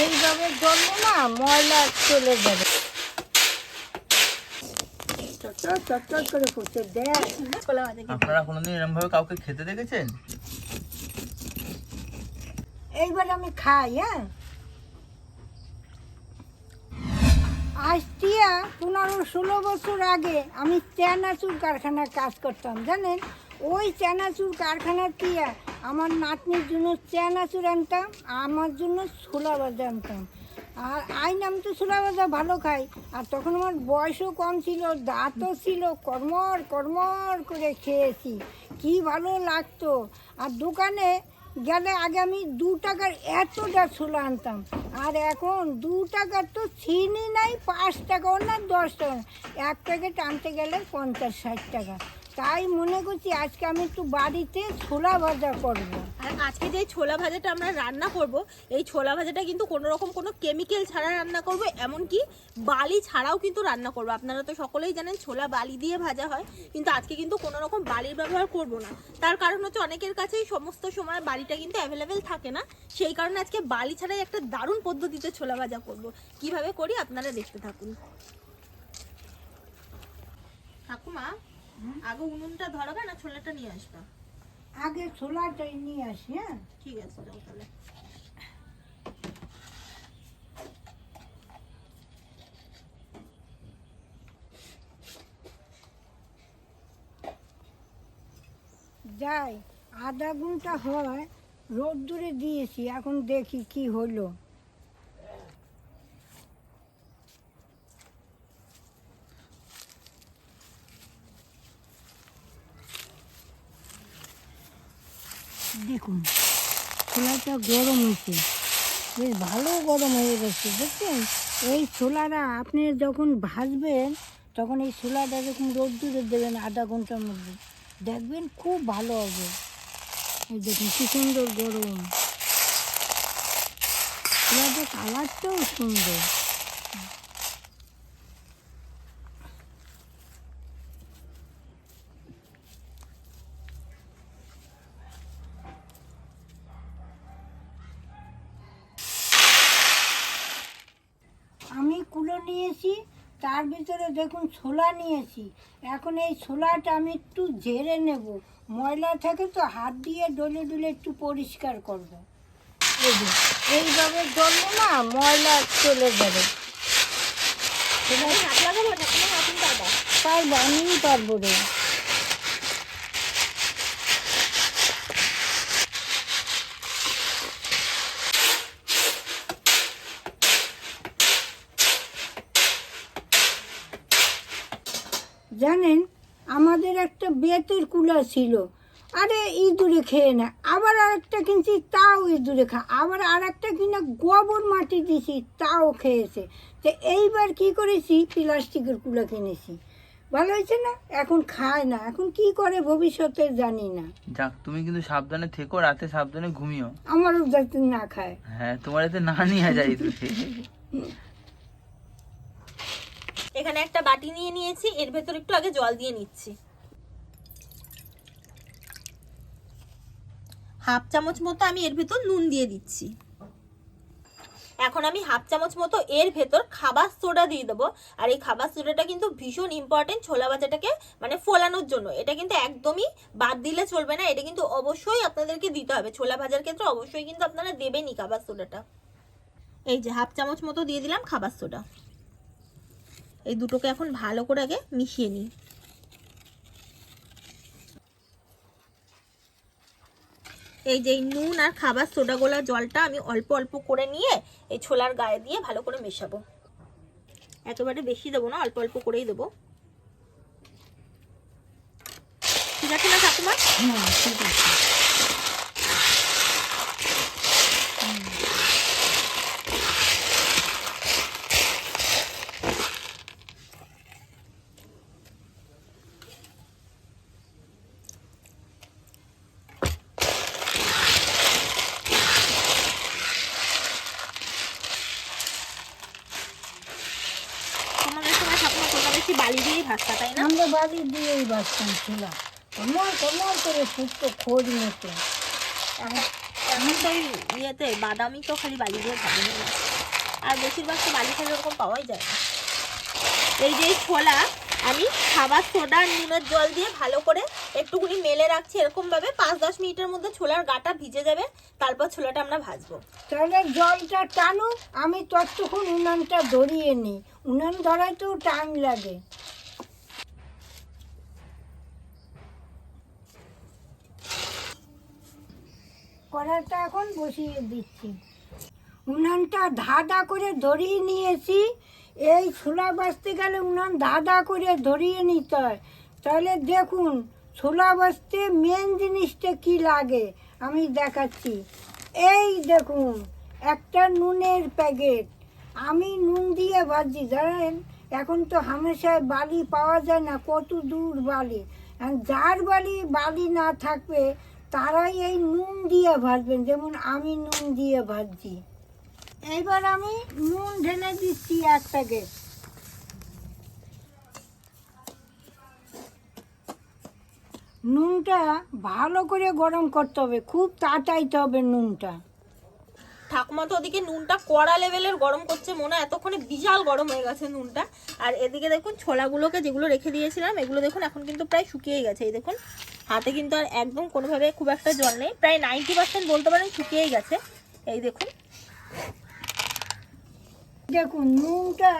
এইভাবে ধরলে না ময়লা চলে যাবে। আপনারা কোনোদিন এরকম ভাবে কাউকে খেতে দেখেছেন? এইবার আমি খাই হ্যাঁ? আজ টিয়া পনেরো ষোলো বছর আগে আমি চানাচুর কারখানায় কাজ করতাম জানেন? ওই চানাচুর কারখানার টিয়া আমার নাতনির জন্য চানাচুর আনতাম, আমার জন্য ছোলা ভাজা আনতাম। আর আইন আমি তো ছোলা ভাজা ভালো খাই। আর তখন আমার বয়সও কম ছিল, দাঁতও ছিল কর্মর কর্মর করে খেয়েছি। কি ভালো লাগতো। আর দোকানে গেলে আগে আমি দু টাকার এতটা ছোলা আনতাম। আর এখন দু টাকার তো চিনি নাই, পাঁচ টাকাও না দশ টাকা। এক প্যাকেট আনতে গেলে পঞ্চাশ, ষাট টাকা। তাই মনে করছি আজকে আমি একটু বাড়িতে ছোলা ভাজা করব। আর আজকে যে ছোলা ভাজাটা আমরা রান্না করব, এই ছোলা ভাজাটা কিন্তু কোনো রকম কোনো কেমিক্যাল ছাড়া রান্না করব, এমনকি বালি ছাড়াও কিন্তু রান্না করব। আপনারা তো সকলেই জানেন ছোলা বালি দিয়ে ভাজা হয়, কিন্তু আজকে কিন্তু কোনো রকম বালির ব্যবহার করব না। তার কারণ হচ্ছে অনেকের কাছেই সমস্ত সময় বালিটা কিন্তু অ্যাভেলেবেল থাকে না, সেই কারণে আজকে বালি ছাড়াই একটা দারুণ পদ্ধতিতে ছোলা ভাজা করব। কীভাবে করি আপনারা দেখতে থাকুন। ঠাকুমা আগে উনুনটা ধরাবে না ছোলাটা নিয়ে আসবা। আগে ছোলাটাই নিয়ে আসি হ্যাঁ? ঠিক আছে যাও তাহলে। যাই আধা ঘণ্টা হয় রোদ্দুরে দিয়েছি এখন দেখি কি হলো দেখুন ছোলাটা গরম হয়েছে। বেশ ভালো গরম হয়ে গেছে, দেখছেন? এই ছোলাটা আপনি যখন ভাজবেন, তখন এই ছোলাটা এরকম রোদ্দুরে দেবেন আধা ঘণ্টার মধ্যে, দেখবেন খুব ভালো হবে। এই দেখুন, কী সুন্দর গরম। ছোলাটার কালারটাও সুন্দর আমি কুলো নিয়েছি তার ভিতরে দেখুন ছোলা নিয়েছি। এখন এই ছোলাটা আমি একটু ঝেড়ে নেব। ময়লা থাকে তো হাত দিয়ে ডলে ডলে একটু পরিষ্কার করব। এইভাবে ধরলে না ময়লা চলে যাবে। পারব আমিই পারব রে জানেন আমাদের একটা বেতের ছিল। আরে ইঁদুরে খেয়ে না। আবার আরেকটা কিনছি তাও ইঁদুরে খা। আবার আর একটা কিনা গোবর মাটি দিছি তাও খেয়েছে। তো এইবার কি করেছি প্লাস্টিকের কুলা কিনেছি। ভালো হয়েছে না? এখন খায় না। এখন কি করে ভবিষ্যতে জানি না। যাক তুমি কিন্তু সাবধানে থেকো রাতে সাবধানে ঘুমিও। আমারও যাতে না খায়। হ্যাঁ তোমার এতে না নিয়ে যায় তুমি এখানে একটা বাটি নিয়ে নিয়েছি এর ভেতর একটু আগে জল দিয়ে নিচ্ছি। হাফ চামচ মতো আমি এর ভেতর নুন দিয়ে দিচ্ছি। এখন আমি হাফ চামচ মতো এর ভেতর খাবার সোডা দিয়ে দেবো। আর এই খাবার সোডাটা কিন্তু ভীষণ ইম্পর্টেন্ট ছোলা ভাজাটাকে মানে ফোলানোর জন্য। এটা কিন্তু একদমই বাদ দিলে চলবে না। এটা কিন্তু অবশ্যই আপনাদেরকে দিতে হবে। ছোলা ভাজার ক্ষেত্রে অবশ্যই কিন্তু আপনারা দেবেনই খাবার সোডাটা। এই যে হাফ চামচ মতো দিয়ে দিলাম খাবার সোডা। এই দুটোকে এখন ভালো করে আগে মিশিয়ে নিই। এই যে নুন আর খাবার সোডা গোলা জলটা আমি অল্প অল্প করে নিয়ে এই ছোলার গায়ে দিয়ে ভালো করে মেশাবো। একেবারে বেশি দেবো না, অল্প অল্প করেই দেবো। ঠিক আছে না ঠাকুমা? হ্যাঁ তোমাদের সময় বেশি বালি দিয়েই ভাজতা তাই না? আমরা বালি দিয়েই বাঁচতাম ছিল কমর কমর করে ফুটতো খোঁজ নিত। এখন তো ওই ইয়েতে বাদামি তো খালি বালি দিয়ে ভালো আর বেশিরভাগ তো বালি খালি ওরকম পাওয়াই যায় না। এই যে ছোলা আমি খাবার সোডা আর জল দিয়ে ভালো করে একটুখানি মেলে রাখছি এরকম ভাবে পাঁচ, দশ মিনিটের মধ্যে ছোলার গাটা ভিজে যাবে, তারপর ছোলাটা আমরা ভাজবো। তাহলে জলটা টানো, আমি ততক্ষণ উনানটা ধরিয়ে নিই। উনান ধরাইতেও টাইম লাগে। কড়াইটা এখন বসিয়ে দিচ্ছি। উনানটা ধাঁধা করে ধরিয়ে নিয়েছি এই ছোলা বাজতে গেলে উনান ধাঁধা করে ধরিয়ে নিতে হয়। তাহলে দেখুন, ছোলা বাজতে মেন জিনিসটা কি লাগে? আমি দেখাচ্ছি। এই দেখুন, একটা নুনের প্যাকেট। আমি নুন দিয়ে ভাজি জানেন? এখন তো হামেশায় বালি পাওয়া যায় না, কত দূর বালি। যার বালি বালি না থাকবে, তারাই এই নুন দিয়ে ভাজবেন, যেমন আমি নুন দিয়ে ভাজছি। এইবার আমি নুন ঢেলে দিচ্ছি এক প্যাকেট নুনটা ভালো করে গরম করতে হবে, খুব তাটাইতে হবে নুনটা। ঠাকুমা তো ওদিকে নুনটা কড়া লেভেলের গরম করছে, মনে হয় এতক্ষণে বিশাল গরম হয়ে গেছে নুনটা। আর এদিকে দেখুন ছোলাগুলোকে যেগুলো রেখে দিয়েছিলাম, এগুলো দেখুন এখন কিন্তু প্রায় শুকিয়ে গেছে। এই দেখুন, হাতে কিন্তু আর একদম কোনোভাবে খুব একটা জল নেই, প্রায় নাইনটি পার্সেন্ট বলতে পারেন শুকিয়েই গেছে। এই দেখুন দেখুন, নুনটা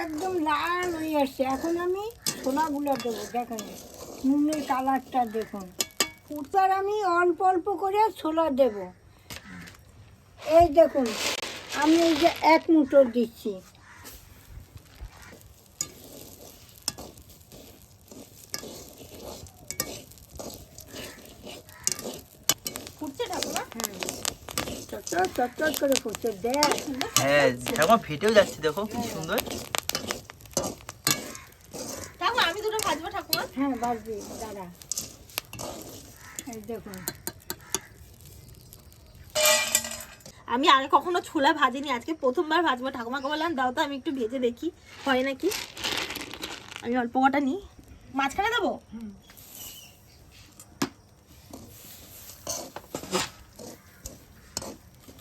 একদম লাল হয়ে আসছে। এখন আমি ছোলাগুলো দেবো, দেখেন। নুনের কালারটা দেখুন। উতার আমি অল্প অল্প করে ছোলা দেব। এই দেখুন, আমি এই যে এক মুঠো দিচ্ছি ফুটছে ঠাকুমা চটচট করে ফুটছে দেখ হ্যাঁ ঠাকুমা ফেটেও যাচ্ছে দেখো কি সুন্দর। ঠাকুমা আমি দুটো ভাজবো ঠাকুমা। হ্যাঁ এই দেখুন আমি আগে কখনো ছোলা ভাজিনি আজকে প্রথমবার ভাজবো ঠাকুমাকে বললাম দাও তো আমি একটু ভেজে দেখি হয় নাকি? আমি অল্প কটা নিই। মাঝখানে দেবো?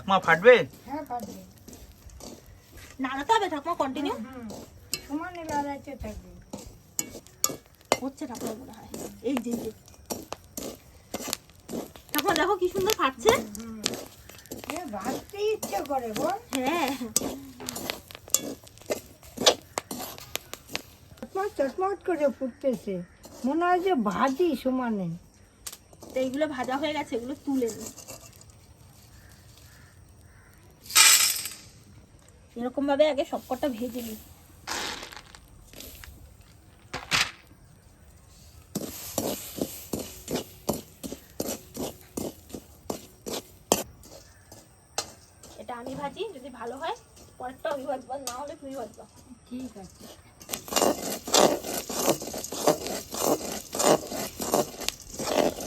ঠাকুমা ফাটবে? হ্যাঁ বাজবি নাড়াতে হবে ঠাকুমা কন্টিনিউ হুম সমানে থাকবে। হচ্ছে ঠাকুমা মনে হয়। এই যে এই ঠাকুমা দেখো কি সুন্দর ফাটছে। ভাজতে ইচ্ছে করে বল হ্যাঁ। করে ফুটতেছে। মনে হয় যে ভাজি সমানে। তো এইগুলো ভাজা হয়ে গেছে এগুলো তুলে নি। এরকম ভাবে আগে সবকটা ভেজে নিই। এটা আমি ভাজি যদি ভালো হয় পরেরটা আমি ভাজবো না হলে তুমি ভাজবা। ঠিক আছে।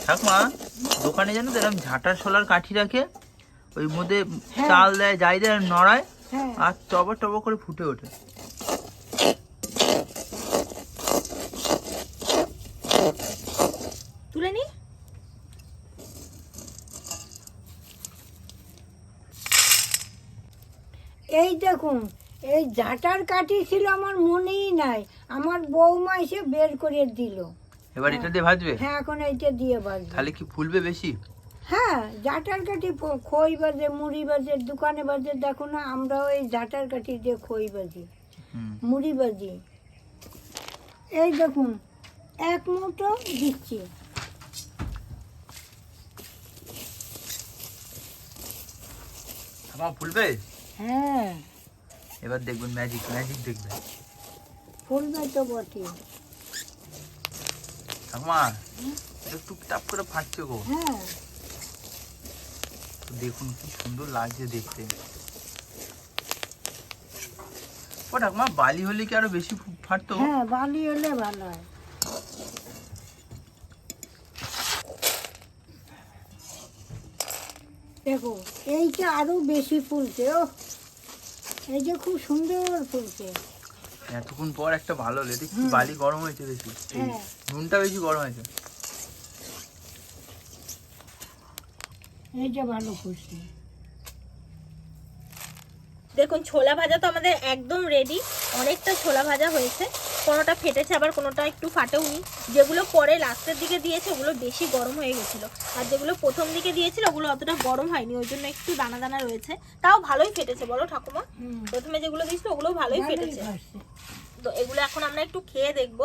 ঠাকুমা দোকানে জানো তো এরকম ঝাঁটার ছোলার কাঠি রাখে? ওই মধ্যে হ্যাঁ। চাল দেয় যাই দেয় নড়ায়? আর টব টব করে ফুটে ওঠে। তুলে নি। এই দেখুন এই ঝাঁটার কাঠি ছিল আমার মনেই নাই। আমার বৌমা এসে বের করে দিল। এবার এটা দিয়ে ভাজবে? হ্যাঁ এখন এইটা দিয়ে বাজবে তাহলে কি ফুলবে বেশি? হ্যাঁ জাটার কাঠি খই বাজে মুড়ি বাজে দোকানে বাজে দেখো না আমরাও এই জাটার কাঠি দিয়ে খই বাজি মুড়ি বাজি। এই দেখুন এক মুঠো দিচ্ছি। ফুলবে? হ্যাঁ। এবার দেখবেন ম্যাজিক ম্যাজিক দেখবেন ফুলবে তো বটে। ঠাকুমা এটা টুকটাপ করে ফাটছে গো। হ্যাঁ। দেখুন কি সুন্দর লাগছে দেখতে। ও ঠাকুমা বালি হলে কি আরও বেশি ফাটতো হ্যাঁ বালি হলে ভালো হয়। দেখো এইটা আরও বেশি ফুলছে ও। এই যে খুব সুন্দর ফুলছে। এতক্ষণ পর একটা ভালো হলো দেখি বালি গরম হয়েছে বেশি। হ্যাঁ। নুনটা বেশি গরম হয়েছে। এইটা ভালো করছি। দেখুন ছোলা ভাজা তো আমাদের একদম রেডি অনেকটা ছোলা ভাজা হয়েছে। কোনোটা ফেটেছে আবার কোনোটা একটু ফাটেওনি। যেগুলো পরে লাস্টের দিকে দিয়েছে ওগুলো বেশি গরম হয়ে গেছিল। আর যেগুলো প্রথম দিকে দিয়েছিল ওগুলো অতটা গরম হয়নি। ওই জন্য একটু দানা দানা রয়েছে। তাও ভালোই ফেটেছে বলো ঠাকুমা? প্রথমে যেগুলো দিয়েছিল ওগুলো ভালোই ফেটেছে। তো এগুলো এখন আমরা একটু খেয়ে দেখব।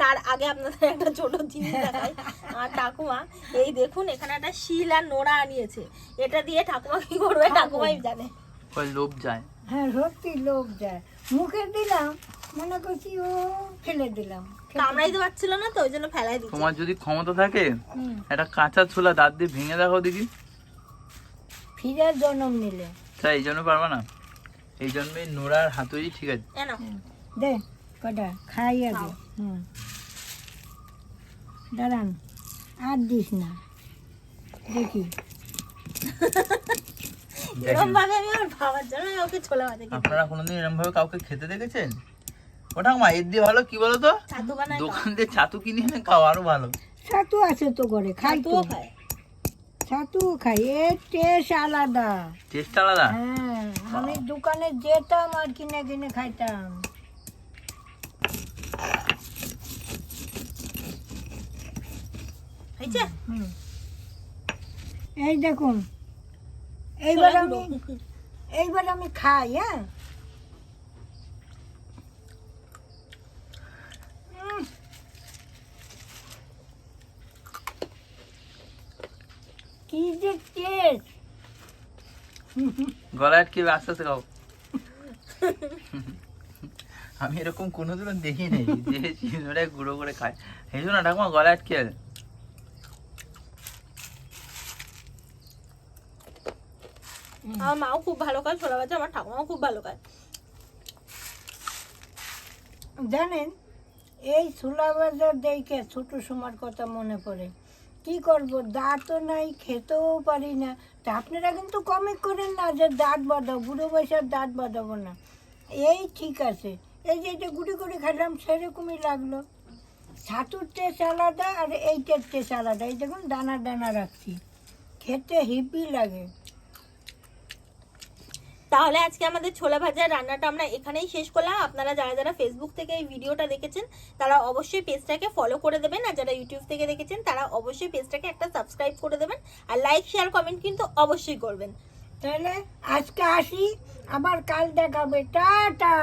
তার আগে আপনাদের একটা ছোট জিনিস দেখাই। আর ঠাকুমা এই দেখুন এখানে একটা শিল আর নোড়া আনিয়েছে। এটা দিয়ে ঠাকুমা কি করবে? ঠাকুমাই জানে। লোভ যায়। হ্যাঁ সত্যি লোক যায়। মুখে দিলাম মনে করছি ও ফেলে দিলাম। কামড়াইতে পারছিল না তো ওই জন্য ফেলাই দিচ্ছে। তোমার যদি ক্ষমতা থাকে একটা কাঁচা ছোলা দাঁত দিয়ে ভেঙে দেখো দেখি। ফিরে জন্ম নিলে। তাই এই জন্য পারবা না। এই জন্যে নোড়ার হাতুড়ি ঠিক আছে। এ নাও। দে। কটা? খাই আগে হুম। দাঁড়ান আর দিস না। দেখি। এরকম আমি আমার বাবার জন্য ওকে ছোলা ভাজা আপনারা কোনোদিন এরকম কাউকে খেতে দেখেছেন? ওটা মা এর দিয়ে ভালো কি বলো তো ছাতু দোকান দিয়ে ছাতু কিনে এনে খাও আরও ভালো। ছাতু আছে তো খাই তো। খায়। ছাতু খাই এর টেস্ট আলাদা। টেস্ট আলাদা? হ্যাঁ আমি দোকানে যেতাম আর কিনে কিনে খাইতাম। হয়েছে? এই দেখুন এইবার আমি এইবার আমি খাই হ্যাঁ? কি যে টেস্ট গলায় আটকে আস্তে আস্তে খাও? আমি এরকম কোনোদিনও দেখি নেই যে চিনোরে গুঁড়ো করে খায় এই জন্য ঠাকুমা গলায় আটকে আছে। আমার মাও খুব ভালো খায় ছোলা ভাজা আমার ঠাকুমাও খুব ভালো খায়। জানেন, এই ছোলা বাজার দেখে ছোট সময় কথা মনে পড়ে। কি করব? দাঁতও নাই, খেতেও পারি না। তা আপনারা কিন্তু কমে করেন না যে দাঁত বাঁধাও বুড়ো বয়সের দাঁত বাঁধাবো না। এই ঠিক আছে। এই যে এটা গুটি করে খেলাম সেরকমই লাগল। ছাতুর টেস্ট আলাদা আর এইটার টেস্ট আলাদা। এই দেখুন, দানা দানা রাখছি। খেতে হিপি লাগে। তাহলে আজকে আমাদের ছোলা ভাজার রান্নাটা আমরা এখানেই শেষ করলাম। আপনারা যারা যারা ফেসবুক থেকে এই ভিডিওটা দেখেছেন, তারা অবশ্যই পেজটাকে ফলো করে দেবেন আর যারা ইউটিউব থেকে দেখেছেন, তারা অবশ্যই পেজটাকে একটা সাবস্ক্রাইব করে দেবেন আর লাইক শেয়ার কমেন্ট কিন্তু অবশ্যই করবেন। তাহলে আজকে আসি, আবার কাল দেখাবে। টাটা!